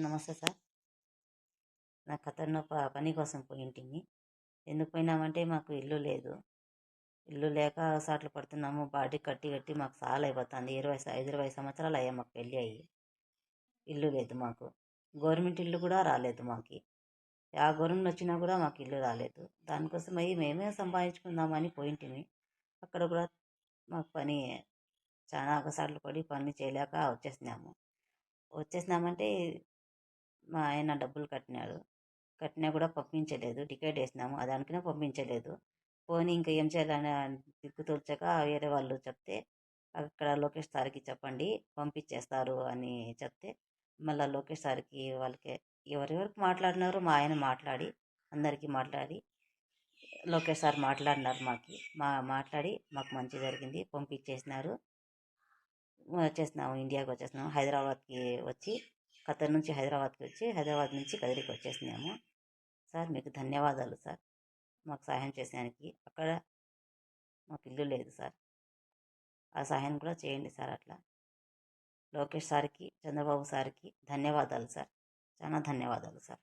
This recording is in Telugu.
సార్ నమస్తే సార్. నా ఖతర్లో పని కోసం పోయింటిమి. ఎందుకు పోయినామంటే మాకు ఇల్లు లేదు. ఇల్లు లేక సాట్లు పడుతున్నాము. బాడీ కట్టి కట్టి మాకు సాల్ అయిపోతుంది. ఇరవై ఐదు ఇరవై సంవత్సరాలు అయ్యా మాకు పెళ్ళి అయ్యి. ఇల్లు లేదు మాకు. గవర్నమెంట్ ఇల్లు కూడా రాలేదు మాకు. ఆ గవర్నమెంట్ వచ్చినా కూడా మాకు ఇల్లు రాలేదు. దానికోసం అయ్యి మేమే సంపాదించుకుందామని పోయింటిమి. అక్కడ కూడా మాకు పని చాలా ఒకసార్లు పడి పని చేయలేక వచ్చేసినాము. వచ్చేసినామంటే మా ఆయన డబ్బులు కట్టినాడు. కట్టినా కూడా పంపించలేదు. టికెట్ వేసినాము. దానికనే పంపించలేదు. పోనీ ఇంకా ఏం చేయాలని దిక్కు తోచక వేరే వాళ్ళు చెప్తే అక్కడ లోకేష్ సార్కి చెప్పండి పంపించేస్తారు అని చెప్తే మళ్ళీ లోకేష్ సార్కి వాళ్ళకి ఎవరెవరికి మాట్లాడినారో మా ఆయన మాట్లాడి అందరికీ మాట్లాడి లోకేష్ సార్ మాట్లాడినారు మాకు. మా మాట్లాడి మాకు మంచి జరిగింది. పంపించేసినారు. వచ్చేసినాము. ఇండియాకి వచ్చేసినాము. హైదరాబాద్కి వచ్చి ఖతర్ నుంచి హైదరాబాద్కి వచ్చి హైదరాబాద్ నుంచి కదిరికి వచ్చేసినాము. సార్ మీకు ధన్యవాదాలు సార్. మాకు సహాయం చేసేదానికి అక్కడ మాకు ఇల్లు లేదు సార్. ఆ సహాయం కూడా చేయండి సార్ అట్లా. లోకేష్ సార్కి చంద్రబాబు సార్కి ధన్యవాదాలు సార్. చాలా ధన్యవాదాలు సార్.